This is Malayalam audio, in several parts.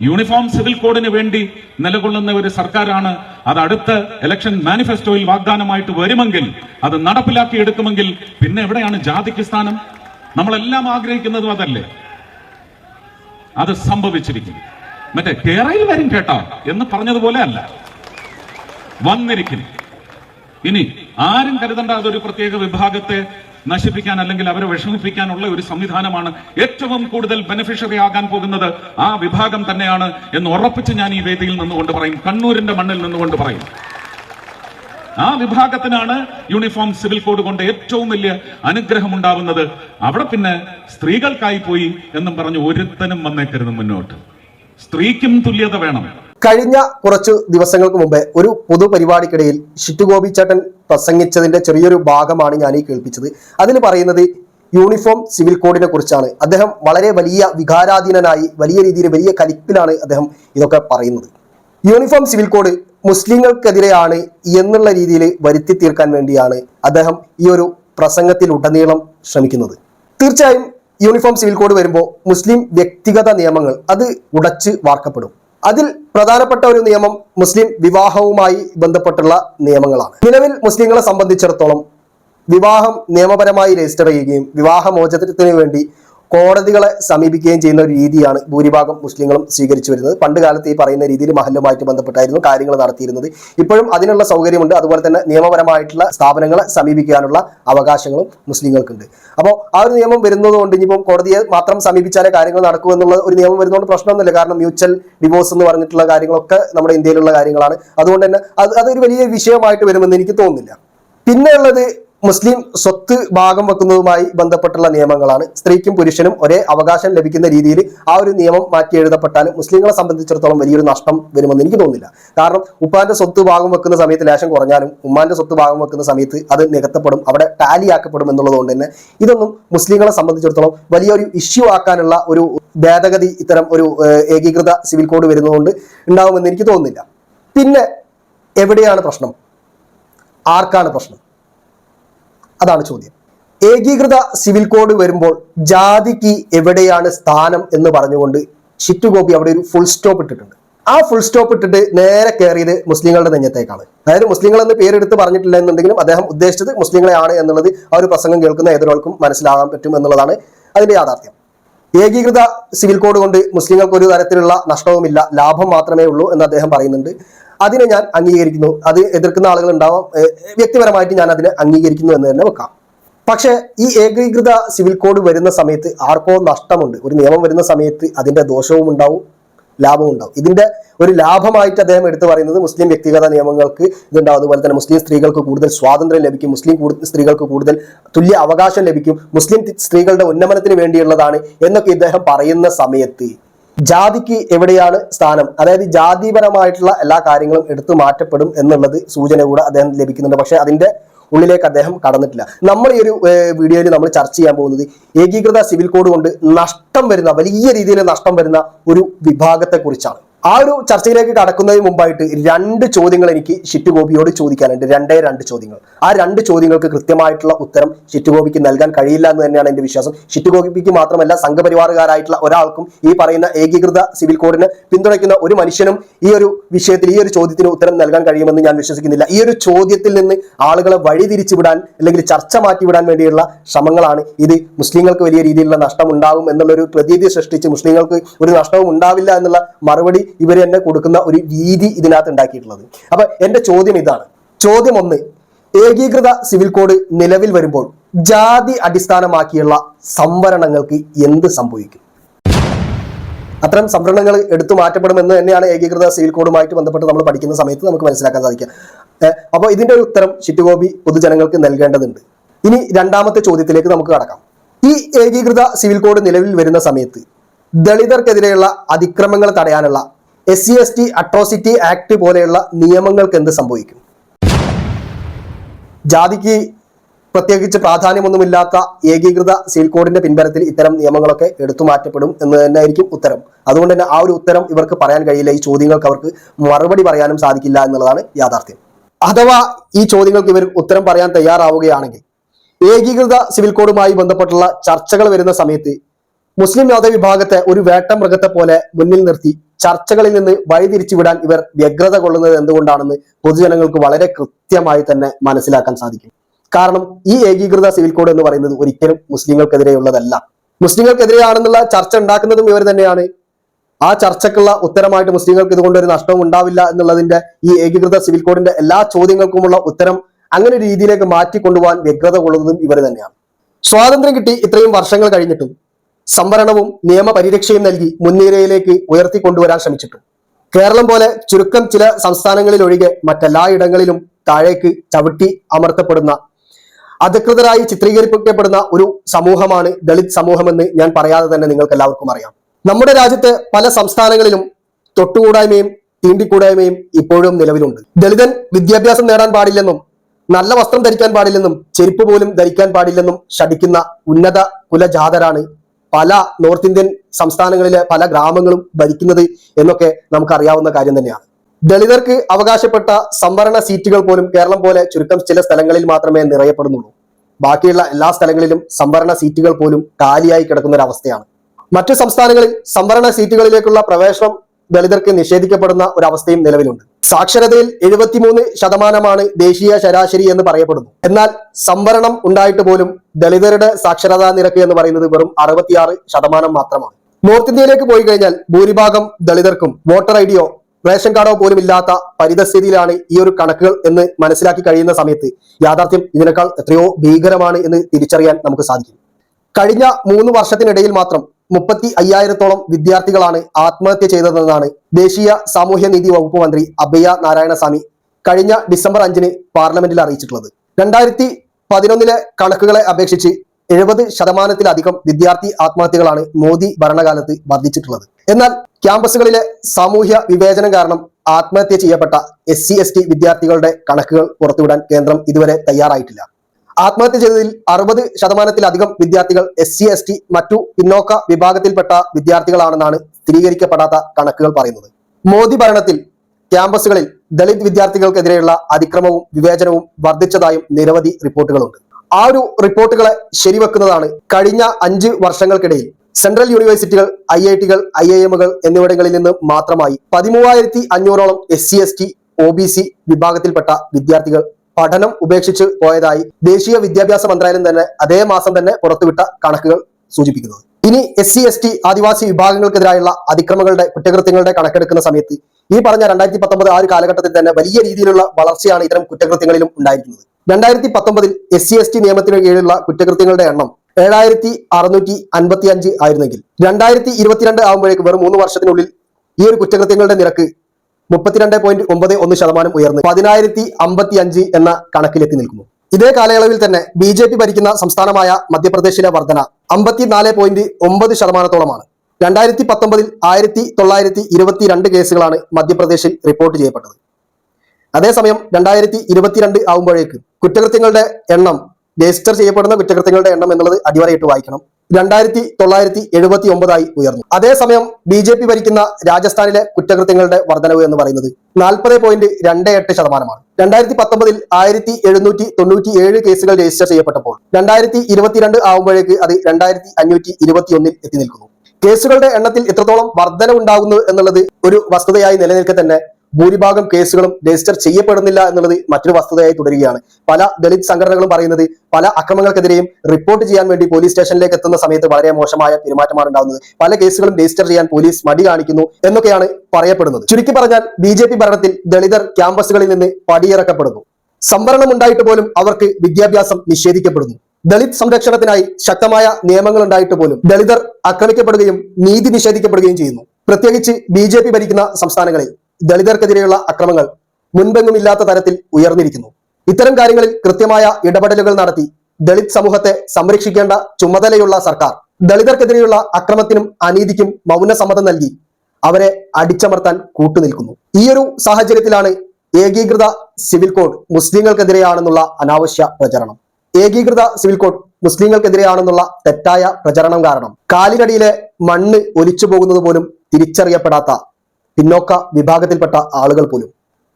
യൂണിഫോം സിവിൽ കോഡിന് വേണ്ടി നിലകൊള്ളുന്ന ഒരു സർക്കാരാണ്. അത് അടുത്ത ഇലക്ഷൻ മാനിഫെസ്റ്റോയിൽ വാഗ്ദാനമായിട്ട് വരുമെങ്കിൽ അത് നടപ്പിലാക്കി എടുക്കുമെങ്കിൽ പിന്നെ എവിടെയാണ് ജാതിക്ക് സ്ഥാനം? നമ്മളെല്ലാം ആഗ്രഹിക്കുന്നതും അതല്ലേ? അത് സംഭവിച്ചിരിക്കും മറ്റേ കേരളയിൽ വരും കേട്ടോ എന്ന് പറഞ്ഞതുപോലെ അല്ല. വന്നിരിക്കും ഇനി ആരും കരുതണ്ട അതൊരു പ്രത്യേക വിഭാഗത്തെ നശിപ്പിക്കാൻ അല്ലെങ്കിൽ അവരെ വിഷമിപ്പിക്കാനുള്ള ഒരു സംവിധാനമാണ് ഏറ്റവും കൂടുതൽ ബെനിഫിഷ്യറി ആകാൻ പോകുന്നത് ആ വിഭാഗം തന്നെയാണ് എന്ന് ഉറപ്പിച്ച് ഞാൻ ഈ വേദിയിൽ നിന്നുകൊണ്ട് പറയും. കണ്ണൂരിന്റെ മണ്ണിൽ നിന്നുകൊണ്ട് പറയും. ആ വിഭാഗത്തിനാണ് യൂണിഫോം സിവിൽ കോഡ് കൊണ്ട് ഏറ്റവും വലിയ അനുഗ്രഹം ഉണ്ടാവുന്നത്. അവിടെ പിന്നെ സ്ത്രീകൾക്കായി പോയി എന്നും പറഞ്ഞ് ഒരുത്തനും വന്നേക്കരുത് മുന്നോട്ട്. സ്ത്രീക്കും തുല്യത വേണം. കഴിഞ്ഞ കുറച്ചു ദിവസങ്ങൾക്ക് മുമ്പേ ഒരു പൊതുപരിപാടിക്കിടയിൽ ഷിറ്റുഗോപി ചേട്ടൻ പ്രസംഗിച്ചതിന്റെ ചെറിയൊരു ഭാഗമാണ് ഞാൻ ഈ കേൾപ്പിച്ചത്. അതിൽ പറയുന്നത് യൂണിഫോം സിവിൽ കോഡിനെ കുറിച്ചാണ്. അദ്ദേഹം വളരെ വലിയ വികാരാധീനനായി വലിയ രീതിയിൽ വലിയ കലിപ്പിലാണ് അദ്ദേഹം ഇതൊക്കെ പറയുന്നത്. യൂണിഫോം സിവിൽ കോഡ് മുസ്ലിങ്ങൾക്കെതിരെയാണ് എന്നുള്ള രീതിയിൽ വരുത്തി തീർക്കാൻ വേണ്ടിയാണ് അദ്ദേഹം ഈ ഒരു പ്രസംഗത്തിൽ ഉടനീളം ശ്രമിക്കുന്നത്. തീർച്ചയായും യൂണിഫോം സിവിൽ കോഡ് വരുമ്പോൾ മുസ്ലിം വ്യക്തിഗത നിയമങ്ങൾ അത് ഉടച്ച് വാർക്കപ്പെടും. അതിൽ പ്രധാനപ്പെട്ട ഒരു നിയമം മുസ്ലിം വിവാഹവുമായി ബന്ധപ്പെട്ടുള്ള നിയമങ്ങളാണ്. നിലവിൽ മുസ്ലിങ്ങളെ സംബന്ധിച്ചിടത്തോളം വിവാഹം നിയമപരമായി രജിസ്റ്റർ ചെയ്യുകയും വിവാഹമോചനത്തിന് വേണ്ടി കോടതികളെ സമീപിക്കുകയും ചെയ്യുന്ന ഒരു രീതിയാണ് ഭൂരിഭാഗം മുസ്ലിങ്ങളും സ്വീകരിച്ചു വരുന്നത്. പണ്ട് കാലത്ത് ഈ പറയുന്ന രീതിയിൽ മഹല്ലുമായിട്ട് ബന്ധപ്പെട്ടായിരുന്നു കാര്യങ്ങൾ നടത്തിയിരുന്നത്. ഇപ്പോഴും അതിനുള്ള സൗകര്യമുണ്ട്. അതുപോലെ തന്നെ നിയമപരമായിട്ടുള്ള സ്ഥാപനങ്ങളെ സമീപിക്കാനുള്ള അവകാശങ്ങളും മുസ്ലിങ്ങൾക്കുണ്ട്. അപ്പോൾ ആ ഒരു നിയമം വരുന്നതുകൊണ്ട് ഇനിയിപ്പം കോടതിയെ മാത്രം സമീപിച്ചാലേ കാര്യങ്ങൾ നടക്കൂ എന്നുള്ള ഒരു നിയമം വരുന്നതുകൊണ്ട് പ്രശ്നമൊന്നുമില്ല. കാരണം മ്യൂച്വൽ ഡിവോഴ്സ് എന്ന് പറഞ്ഞിട്ടുള്ള കാര്യങ്ങളൊക്കെ നമ്മുടെ ഇന്ത്യയിലുള്ള കാര്യങ്ങളാണ്. അതുകൊണ്ട് തന്നെ അത് അതൊരു വലിയ വിഷയമായിട്ട് വരുമെന്ന് എനിക്ക് തോന്നുന്നില്ല. പിന്നെ ഉള്ളത് മുസ്ലിം സ്വത്ത് ഭാഗം വെക്കുന്നതുമായി ബന്ധപ്പെട്ടുള്ള നിയമങ്ങളാണ്. സ്ത്രീക്കും പുരുഷനും ഒരേ അവകാശം ലഭിക്കുന്ന രീതിയിൽ ആ ഒരു നിയമം മാറ്റി എഴുതപ്പെട്ടാലും മുസ്ലിങ്ങളെ സംബന്ധിച്ചിടത്തോളം വലിയൊരു നഷ്ടം വരുമെന്ന് എനിക്ക് തോന്നുന്നില്ല. കാരണം ഉപ്പാന്റെ സ്വത്ത് ഭാഗം വെക്കുന്ന സമയത്ത് ലേശം കുറഞ്ഞാലും ഉമ്മാന്റെ സ്വത്ത് ഭാഗം വെക്കുന്ന സമയത്ത് അത് നികത്തപ്പെടും അവിടെ ടാലി ആക്കപ്പെടും എന്നുള്ളതുകൊണ്ട് തന്നെ ഇതൊന്നും മുസ്ലിങ്ങളെ സംബന്ധിച്ചിടത്തോളം വലിയൊരു ഇഷ്യൂ ആക്കാനുള്ള ഒരു ഭേദഗതി ഇത്തരം ഒരു ഏകീകൃത സിവിൽ കോഡ് വരുന്നതുകൊണ്ട് ഉണ്ടാവുമെന്ന് എനിക്ക് തോന്നുന്നില്ല. പിന്നെ എവിടെയാണ് പ്രശ്നം? ആർക്കാണ് പ്രശ്നം? അതാണ് ചോദ്യം. ഏകീകൃത സിവിൽ കോഡ് വരുമ്പോൾ ജാതിക്ക് എവിടെയാണ് സ്ഥാനം എന്ന് പറഞ്ഞുകൊണ്ട് ഷിറ്റു ഗോപി അവിടെ ഒരു ഫുൾ സ്റ്റോപ്പ് ഇട്ടിട്ടുണ്ട്. ആ ഫുൾ സ്റ്റോപ്പ് ഇട്ടിട്ട് നേരെ കയറിയത് മുസ്ലിങ്ങളുടെ നെഞ്ഞത്തേക്കാണ്. അതായത് മുസ്ലിങ്ങൾ എന്ന് പേരെടുത്ത് പറഞ്ഞിട്ടില്ല എന്നുണ്ടെങ്കിലും അദ്ദേഹം ഉദ്ദേശിച്ചത് മുസ്ലിങ്ങളെയാണ് എന്നുള്ളത് ആ ഒരു പ്രസംഗം കേൾക്കുന്ന ഏതൊരാൾക്കും മനസ്സിലാകാൻ പറ്റും എന്നുള്ളതാണ് അതിന്റെ യാഥാർത്ഥ്യം. ഏകീകൃത സിവിൽ കോഡ് കൊണ്ട് മുസ്ലിങ്ങൾക്ക് ഒരു തരത്തിലുള്ള നഷ്ടവുമില്ല ലാഭം മാത്രമേ ഉള്ളൂ എന്ന് അദ്ദേഹം പറയുന്നുണ്ട്. അതിനെ ഞാൻ അംഗീകരിക്കുന്നു. അത് എതിർക്കുന്ന ആളുകൾ ഉണ്ടാവാം. വ്യക്തിപരമായിട്ട് ഞാൻ അതിനെ അംഗീകരിക്കുന്നു എന്ന് തന്നെ വെക്കാം. പക്ഷേ ഈ ഏകീകൃത സിവിൽ കോഡ് വരുന്ന സമയത്ത് ആർക്കോ നഷ്ടമുണ്ട്. ഒരു നിയമം വരുന്ന സമയത്ത് അതിന്റെ ദോഷവും ഉണ്ടാവും. ലാഭവും ഉണ്ടാവും. ഇതിന്റെ ഒരു ലാഭമായിട്ട് അദ്ദേഹം എടുത്തു പറയുന്നത് മുസ്ലിം വ്യക്തിഗത നിയമങ്ങൾക്ക് ഇതുണ്ടാവും. അതുപോലെ തന്നെ മുസ്ലിം സ്ത്രീകൾക്ക് കൂടുതൽ സ്വാതന്ത്ര്യം ലഭിക്കും. മുസ്ലിം സ്ത്രീകൾക്ക് കൂടുതൽ തുല്യ അവകാശം ലഭിക്കും. മുസ്ലിം സ്ത്രീകളുടെ ഉന്നമനത്തിന് വേണ്ടിയുള്ളതാണ് എന്നൊക്കെ ഇദ്ദേഹം പറയുന്ന സമയത്ത് ജാതിക്ക് എവിടെയാണ് സ്ഥാനം? അതായത് ജാതിപരമായിട്ടുള്ള എല്ലാ കാര്യങ്ങളും എടുത്തു മാറ്റപ്പെടും എന്നുള്ളത് സൂചന കൂടെ അദ്ദേഹം ലഭിക്കുന്നുണ്ട്. പക്ഷേ അതിന്റെ ഉള്ളിലേക്ക് അദ്ദേഹം കടന്നിട്ടില്ല. നമ്മൾ ഈ ഒരു വീഡിയോയിൽ നമ്മൾ ചർച്ച ചെയ്യാൻ പോകുന്നത് ഏകീകൃത സിവിൽ കോഡ് കൊണ്ട് നഷ്ടം വരുന്ന വലിയ രീതിയിൽ നഷ്ടം വരുന്ന ഒരു വിഭാഗത്തെ കുറിച്ചാണ് ആ ഒരു ചർച്ചയിലേക്ക് കടക്കുന്നതിന് മുമ്പായിട്ട് രണ്ട് ചോദ്യങ്ങൾ എനിക്ക് ഷിറ്റ് ഗോപിയോട് ചോദിക്കാനുണ്ട്. രണ്ടേ രണ്ട് ചോദ്യങ്ങൾ. ആ രണ്ട് ചോദ്യങ്ങൾക്ക് കൃത്യമായിട്ടുള്ള ഉത്തരം ഷിറ്റ് ഗോപിക്ക് നൽകാൻ കഴിയില്ല എന്ന് തന്നെയാണ് എന്റെ വിശ്വാസം. ഷിറ്റ് ഗോപിക്ക് മാത്രമല്ല സംഘപരിവാറുകാരായിട്ടുള്ള ഒരാൾക്കും ഈ പറയുന്ന ഏകീകൃത സിവിൽ കോഡിന് പിന്തുണയ്ക്കുന്ന ഒരു മനുഷ്യനും ഈ ഒരു വിഷയത്തിൽ ഈ ഒരു ചോദ്യത്തിന് ഉത്തരം നൽകാൻ കഴിയുമെന്ന് ഞാൻ വിശ്വസിക്കുന്നില്ല. ഈ ഒരു ചോദ്യത്തിൽ നിന്ന് ആളുകളെ വഴിതിരിച്ചുവിടാൻ അല്ലെങ്കിൽ ചർച്ച മാറ്റിവിടാൻ വേണ്ടിയുള്ള ശ്രമങ്ങളാണ് ഇത്. മുസ്ലിങ്ങൾക്ക് വലിയ രീതിയിലുള്ള നഷ്ടം ഉണ്ടാകും എന്നുള്ളൊരു പ്രതീതി സൃഷ്ടിച്ച് മുസ്ലിങ്ങൾക്ക് ഒരു നഷ്ടവും ഉണ്ടാവില്ല എന്നുള്ള മറുപടി ഇവർ എന്നെ കൊടുക്കുന്ന ഒരു രീതി ഇതിനകത്ത് ഉണ്ടാക്കിയിട്ടുള്ളത്. അപ്പൊ എന്റെ ചോദ്യം ഇതാണ്. ചോദ്യം ഒന്ന് ഏകീകൃത സിവിൽ കോഡ് നിലവിൽ വരുമ്പോൾ ജാതി അടിസ്ഥാനമാക്കിയുള്ള സംവരണങ്ങൾക്ക് എന്ത് സംഭവിക്കും? അത്തരം സംവരണങ്ങൾ എടുത്തു മാറ്റപ്പെടുമെന്ന് തന്നെയാണ് ഏകീകൃത സിവിൽ കോഡുമായിട്ട് ബന്ധപ്പെട്ട് നമ്മൾ പഠിക്കുന്ന സമയത്ത് നമുക്ക് മനസ്സിലാക്കാൻ സാധിക്കുക. അപ്പോൾ ഇതിന്റെ ഒരു ഉത്തരം ചിറ്റുകോപി പൊതുജനങ്ങൾക്ക് നൽകേണ്ടതുണ്ട്. ഇനി രണ്ടാമത്തെ ചോദ്യത്തിലേക്ക് നമുക്ക് കടക്കാം. ഈ ഏകീകൃത സിവിൽ കോഡ് നിലവിൽ വരുന്ന സമയത്ത് ദളിതർക്കെതിരെയുള്ള അതിക്രമങ്ങൾ തടയാനുള്ള S C S T atrocity act പോലെയുള്ള നിയമങ്ങൾക്ക് എന്ത് സംഭവിക്കും? ജാതിക്ക് പ്രത്യേകിച്ച് പ്രാധാന്യമൊന്നുമില്ലാത്ത ഏകീകൃത സിവിൽ കോഡിന്റെ പിൻബലത്തിൽ ഇത്തരം നിയമങ്ങളൊക്കെ എടുത്തു മാറ്റപ്പെടും എന്ന് തന്നെയായിരിക്കും ഉത്തരം. അതുകൊണ്ട് തന്നെ ആ ഒരു ഉത്തരം ഇവർക്ക് പറയാൻ കഴിയില്ല. ഈ ചോദ്യങ്ങൾക്ക് അവർക്ക് മറുപടി പറയാനും സാധിക്കില്ല എന്നുള്ളതാണ് യാഥാർത്ഥ്യം. അഥവാ ഈ ചോദ്യങ്ങൾക്ക് ഇവർ ഉത്തരം പറയാൻ തയ്യാറാവുകയാണെങ്കിൽ ഏകീകൃത സിവിൽ കോഡുമായി ബന്ധപ്പെട്ടുള്ള ചർച്ചകൾ വരുന്ന സമയത്ത് മുസ്ലിം മതവിഭാഗത്തെ ഒരു വേട്ടമൃഗത്തെ പോലെ മുന്നിൽ നിർത്തി ചർച്ചകളിൽ നിന്ന് വഴിതിരിച്ചു വിടാൻ ഇവർ വ്യഗ്രത കൊള്ളുന്നത് എന്തുകൊണ്ടാണെന്ന് പൊതുജനങ്ങൾക്ക് വളരെ കൃത്യമായി തന്നെ മനസ്സിലാക്കാൻ സാധിക്കും. കാരണം ഈ ഏകീകൃത സിവിൽ കോഡ് എന്ന് പറയുന്നത് ഒരിക്കലും മുസ്ലിങ്ങൾക്കെതിരെയുള്ളതല്ല. മുസ്ലിങ്ങൾക്കെതിരെയാണെന്നുള്ള ചർച്ച ഉണ്ടാക്കുന്നതും ഇവർ തന്നെയാണ്. ആ ചർച്ചക്കുള്ള ഉത്തരമായിട്ട് മുസ്ലിങ്ങൾക്ക് ഇതുകൊണ്ട് ഒരു നഷ്ടവും ഉണ്ടാവില്ല എന്നുള്ളതിന്റെ ഈ ഏകീകൃത സിവിൽ കോഡിന്റെ എല്ലാ ചോദ്യങ്ങൾക്കുമുള്ള ഉത്തരം അങ്ങനെ രീതിയിലേക്ക് മാറ്റിക്കൊണ്ടുപോകാൻ വ്യഗ്രത കൊള്ളുന്നതും ഇവർ തന്നെയാണ്. സ്വാതന്ത്ര്യം കിട്ടി ഇത്രയും വർഷങ്ങൾ കഴിഞ്ഞിട്ടും സംവരണവും നിയമപരിരക്ഷയും നൽകി മുൻനിരയിലേക്ക് ഉയർത്തിക്കൊണ്ടുവരാൻ ശ്രമിച്ചിട്ടു. കേരളം പോലെ ചുരുക്കം ചില സംസ്ഥാനങ്ങളിൽ ഒഴികെ മറ്റെല്ലാ ഇടങ്ങളിലും താഴേക്ക് ചവിട്ടി അമർത്തപ്പെടുന്ന അധികൃതരായി ചിത്രീകരിക്കപ്പെടുന്ന ഒരു സമൂഹമാണ് ദളിത് സമൂഹമെന്ന് ഞാൻ പറയാതെ തന്നെ നിങ്ങൾക്ക് എല്ലാവർക്കും അറിയാം. നമ്മുടെ രാജ്യത്തെ പല സംസ്ഥാനങ്ങളിലും തൊട്ടുകൂടായ്മയും തീണ്ടിക്കൂടായ്മയും ഇപ്പോഴും നിലവിലുണ്ട്. ദളിതൻ വിദ്യാഭ്യാസം നേടാൻ പാടില്ലെന്നും നല്ല വസ്ത്രം ധരിക്കാൻ പാടില്ലെന്നും ചെരുപ്പ് പോലും ധരിക്കാൻ പാടില്ലെന്നും ശഠിക്കുന്ന ഉന്നത കുലജാതരാണ് പല നോർത്ത് ഇന്ത്യൻ സംസ്ഥാനങ്ങളിലെ പല ഗ്രാമങ്ങളും ഭരിക്കുന്നത് എന്നൊക്കെ നമുക്കറിയാവുന്ന കാര്യം തന്നെയാണ്. ദളിതർക്ക് അവകാശപ്പെട്ട സംവരണ സീറ്റുകൾ പോലും കേരളം പോലെ ചുരുക്കം ചില സ്ഥലങ്ങളിൽ മാത്രമേ നിറയപ്പെടുന്നുള്ളൂ. ബാക്കിയുള്ള എല്ലാ സ്ഥലങ്ങളിലും സംവരണ സീറ്റുകൾ പോലും കാലിയായി കിടക്കുന്ന ഒരു അവസ്ഥയാണ് മറ്റു സംസ്ഥാനങ്ങളിൽ സംവരണ സീറ്റുകളിലേക്കുള്ള പ്രവേശനം ദളിതർക്ക് നിഷേധിക്കപ്പെടുന്ന ഒരു അവസ്ഥയും നിലവിലുണ്ട്. സാക്ഷരതയിൽ എഴുപത്തിമൂന്ന് ശതമാനമാണ് ദേശീയ ശരാശരി എന്ന് പറയപ്പെടുന്നു. എന്നാൽ സംവരണം ഉണ്ടായിട്ട് പോലും ദളിതരുടെ സാക്ഷരതാ നിരക്ക് എന്ന് പറയുന്നത് വെറും അറുപത്തിയാറ് ശതമാനം മാത്രമാണ്. നോർത്ത് ഇന്ത്യയിലേക്ക് പോയി കഴിഞ്ഞാൽ ഭൂരിഭാഗം ദളിതർക്കും വോട്ടർ ഐ ഡിയോ റേഷൻ കാർഡോ പോലും ഇല്ലാത്ത പരിതസ്ഥിതിയിലാണ് ഈ ഒരു കണക്കുകൾ എന്ന് മനസ്സിലാക്കി കഴിയുന്ന സമയത്ത് യാഥാർത്ഥ്യം ഇതിനേക്കാൾ എത്രയോ ഭീകരമാണ് എന്ന് തിരിച്ചറിയാൻ നമുക്ക് സാധിക്കും. കഴിഞ്ഞ മൂന്ന് വർഷത്തിനിടയിൽ മാത്രം മുപ്പത്തി അയ്യായിരത്തോളം വിദ്യാർത്ഥികളാണ് ആത്മഹത്യ ചെയ്തതെന്നാണ് ദേശീയ സാമൂഹ്യ നീതി വകുപ്പ് മന്ത്രി അഭയ നാരായണസ്വാമി കഴിഞ്ഞ ഡിസംബർ അഞ്ചിന് പാർലമെന്റിൽ അറിയിച്ചിട്ടുള്ളത്. രണ്ടായിരത്തി പതിനൊന്നിലെ കണക്കുകളെ അപേക്ഷിച്ച് എഴുപത് ശതമാനത്തിലധികം വിദ്യാർത്ഥി ആത്മഹത്യകളാണ് മോദി ഭരണകാലത്ത് വർദ്ധിച്ചിട്ടുള്ളത്. എന്നാൽ ക്യാമ്പസുകളിലെ സാമൂഹ്യ വിവേചനം കാരണം ആത്മഹത്യ ചെയ്യപ്പെട്ട എസ് സി വിദ്യാർത്ഥികളുടെ കണക്കുകൾ പുറത്തുവിടാൻ കേന്ദ്രം ഇതുവരെ തയ്യാറായിട്ടില്ല. ആത്മഹത്യ ചെയ്തതിൽ അറുപത് ശതമാനത്തിലധികം വിദ്യാർത്ഥികൾ എസ് സി എസ് ടി മറ്റു പിന്നോക്ക വിഭാഗത്തിൽപ്പെട്ട വിദ്യാർത്ഥികളാണെന്നാണ് സ്ഥിരീകരിക്കപ്പെടാത്ത കണക്കുകൾ പറയുന്നത്. മോദി ഭരണത്തിൽ ക്യാമ്പസുകളിൽ ദളിത് വിദ്യാർത്ഥികൾക്കെതിരെയുള്ള അതിക്രമവും വിവേചനവും വർദ്ധിച്ചതായും നിരവധി റിപ്പോർട്ടുകളുണ്ട്. ആ ഒരു റിപ്പോർട്ടുകളെ ശരിവെക്കുന്നതാണ് കഴിഞ്ഞ അഞ്ച് വർഷങ്ങൾക്കിടയിൽ സെൻട്രൽ യൂണിവേഴ്സിറ്റികൾ ഐ ഐ ടികൾ ഐ ഐ എമ്മുകൾ എന്നിവിടങ്ങളിൽ നിന്ന് മാത്രമായി പതിമൂവായിരത്തി അഞ്ഞൂറോളം S C S T O B C വിഭാഗത്തിൽപ്പെട്ട വിദ്യാർത്ഥികൾ പഠനം ഉപേക്ഷിച്ച് പോയതായി ദേശീയ വിദ്യാഭ്യാസ മന്ത്രാലയം തന്നെ അതേ മാസം തന്നെ പുറത്തുവിട്ട കണക്കുകൾ സൂചിപ്പിക്കുന്നത്. ഇനി S C S T Adivasi വിഭാഗങ്ങൾക്കെതിരായുള്ള അതിക്രമങ്ങളുടെ കുറ്റകൃത്യങ്ങളുടെ കണക്കെടുക്കുന്ന സമയത്ത് ഈ പറഞ്ഞ രണ്ടായിരത്തി പത്തൊമ്പത് ആ ഒരു കാലഘട്ടത്തിൽ തന്നെ വലിയ രീതിയിലുള്ള വളർച്ചയാണ് ഇത്തരം കുറ്റകൃത്യങ്ങളിലും ഉണ്ടായിരിക്കുന്നത്. രണ്ടായിരത്തി പത്തൊമ്പതിൽ എസ് സി എസ് ടി നിയമത്തിന് കീഴിലുള്ള കുറ്റകൃത്യങ്ങളുടെ എണ്ണം ഏഴായിരത്തി അറുന്നൂറ്റി അൻപത്തി അഞ്ച് ആയിരുന്നെങ്കിൽ രണ്ടായിരത്തി ഇരുപത്തിരണ്ട് ആകുമ്പോഴേക്ക് വെറും മൂന്ന് വർഷത്തിനുള്ളിൽ ഈ ഒരു കുറ്റകൃത്യങ്ങളുടെ നിരക്ക് മുപ്പത്തിരണ്ട് പോയിന്റ് ഒമ്പത് ഒന്ന് ശതമാനം ഉയർന്ന്. പതിനായിരത്തി അമ്പത്തി അഞ്ച് എന്ന കണക്കിലെത്തി നിൽക്കുന്നു. ഇതേ കാലയളവിൽ തന്നെ ബി ജെ പി ഭരിക്കുന്ന സംസ്ഥാനമായ മധ്യപ്രദേശിലെ വർധന അമ്പത്തിനാല് പോയിന്റ് ഒമ്പത് ശതമാനത്തോളമാണ്. രണ്ടായിരത്തി പത്തൊമ്പതിൽ ആയിരത്തി തൊള്ളായിരത്തി ഇരുപത്തിരണ്ട് കേസുകളാണ് മധ്യപ്രദേശിൽ റിപ്പോർട്ട് ചെയ്യപ്പെട്ടത്. അതേസമയം രണ്ടായിരത്തി ഇരുപത്തിരണ്ട് ആകുമ്പോഴേക്ക് കുറ്റകൃത്യങ്ങളുടെ എണ്ണം രജിസ്റ്റർ ചെയ്യപ്പെടുന്ന കുറ്റകൃത്യങ്ങളുടെ എണ്ണം എന്നുള്ളത് അടിവരയിട്ട് വായിക്കണം. രണ്ടായിരത്തി തൊള്ളായിരത്തി എഴുപത്തി ഒമ്പതായി ഉയർന്നു. അതേസമയം ബി ജെ പി ഭരിക്കുന്ന രാജസ്ഥാനിലെ കുറ്റകൃത്യങ്ങളുടെ വർധനവ് എന്ന് പറയുന്നത് നാൽപ്പത് പോയിന്റ് രണ്ട് എട്ട് ശതമാനമാണ്. രണ്ടായിരത്തി പത്തൊമ്പതിൽ ആയിരത്തി എഴുന്നൂറ്റി തൊണ്ണൂറ്റി ഏഴ് കേസുകൾ രജിസ്റ്റർ ചെയ്യപ്പെട്ടപ്പോൾ രണ്ടായിരത്തി ഇരുപത്തിരണ്ട് ആകുമ്പോഴേക്ക് അത് രണ്ടായിരത്തി അഞ്ഞൂറ്റി ഇരുപത്തി ഒന്നിൽ എത്തി നിൽക്കുന്നു. കേസുകളുടെ എണ്ണത്തിൽ എത്രത്തോളം വർധന ഉണ്ടാകുന്നു എന്നുള്ളത് ഒരു വസ്തുതയായി നിലനിൽക്കെ തന്നെ ഭൂരിഭാഗം കേസുകളും രജിസ്റ്റർ ചെയ്യപ്പെടുന്നില്ല എന്നുള്ളത് മറ്റൊരു വസ്തുതയായി തുടരുകയാണ്. പല ദളിത് സംഘടനകളും പറയുന്നത് പല അക്രമങ്ങൾക്കെതിരെയും റിപ്പോർട്ട് ചെയ്യാൻ വേണ്ടി പോലീസ് സ്റ്റേഷനിലേക്ക് എത്തുന്ന സമയത്ത് വളരെ മോശമായ പെരുമാറ്റമാണ് ഉണ്ടാകുന്നത്. പല കേസുകളും രജിസ്റ്റർ ചെയ്യാൻ പോലീസ് മടി കാണിക്കുന്നു എന്നൊക്കെയാണ് പറയപ്പെടുന്നത്. ചുരുക്കി പറഞ്ഞാൽ ബി ഭരണത്തിൽ ദളിതർ ക്യാമ്പസുകളിൽ നിന്ന് പടിയിറക്കപ്പെടുന്നു. സംവരണം ഉണ്ടായിട്ട് പോലും അവർക്ക് വിദ്യാഭ്യാസം നിഷേധിക്കപ്പെടുന്നു. ദളിത് സംരക്ഷണത്തിനായി ശക്തമായ നിയമങ്ങൾ ഉണ്ടായിട്ട് പോലും ദളിതർ ആക്രമിക്കപ്പെടുകയും നീതി നിഷേധിക്കപ്പെടുകയും ചെയ്യുന്നു. പ്രത്യേകിച്ച് ബി ഭരിക്കുന്ന സംസ്ഥാനങ്ങളിൽ ദളിതർക്കെതിരെയുള്ള അക്രമങ്ങൾ മുൻപെങ്ങുമില്ലാത്ത തരത്തിൽ ഉയർന്നിരിക്കുന്നു. ഇത്തരം കാര്യങ്ങളിൽ കൃത്യമായ ഇടപെടലുകൾ നടത്തി ദളിത് സമൂഹത്തെ സംരക്ഷിക്കേണ്ട ചുമതലയുള്ള സർക്കാർ ദളിതർക്കെതിരെയുള്ള അക്രമത്തിനും അനീതിക്കും മൗനസമ്മതം നൽകി അവരെ അടിച്ചമർത്താൻ കൂട്ടുനിൽക്കുന്നു. ഈയൊരു സാഹചര്യത്തിലാണ് ഏകീകൃത സിവിൽ കോഡ് മുസ്ലിങ്ങൾക്കെതിരെയാണെന്നുള്ള അനാവശ്യ പ്രചരണം. ഏകീകൃത സിവിൽ കോഡ് മുസ്ലിങ്ങൾക്കെതിരെയാണെന്നുള്ള തെറ്റായ പ്രചരണം കാരണം കാലിനടിയിലെ മണ്ണ് ഒലിച്ചു പോകുന്നത് പോലും തിരിച്ചറിയപ്പെടാത്ത പിന്നോക്ക വിഭാഗത്തിൽപ്പെട്ട ആളുകൾ പോലും.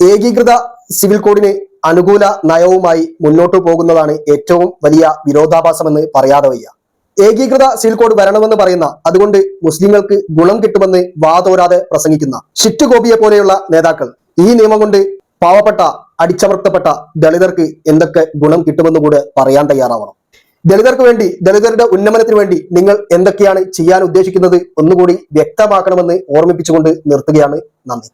ഏകീകൃത സിവിൽ കോഡിന് അനുകൂല നയവുമായി മുന്നോട്ട് പോകുന്നതാണ് ഏറ്റവും വലിയ വിരോധാഭാസമെന്ന് പറയാതെ വയ്യ. ഏകീകൃത സിവിൽ കോഡ് വരണമെന്ന് പറയുന്ന അതുകൊണ്ട് മുസ്ലിങ്ങൾക്ക് ഗുണം കിട്ടുമെന്ന് വാതോരാതെ പ്രസംഗിക്കുന്ന ഷിറ്റ് ഗോപിയെ പോലെയുള്ള നേതാക്കൾ ഈ നിയമം കൊണ്ട് പാവപ്പെട്ട അടിച്ചമർത്തപ്പെട്ട ദളിതർക്ക് എന്തൊക്കെ ഗുണം കിട്ടുമെന്ന് കൂടെ പറയാൻ തയ്യാറാവണം. ദളിതർക്ക് വേണ്ടി ദളിതരുടെ ഉന്നമനത്തിന് വേണ്ടി നിങ്ങൾ എന്തൊക്കെയാണ് ചെയ്യാൻ ഉദ്ദേശിക്കുന്നത് ഒന്നുകൂടി വ്യക്തമാക്കണമെന്ന് ഓർമ്മിപ്പിച്ചുകൊണ്ട് നിർത്തുകയാണ് നന്ദി.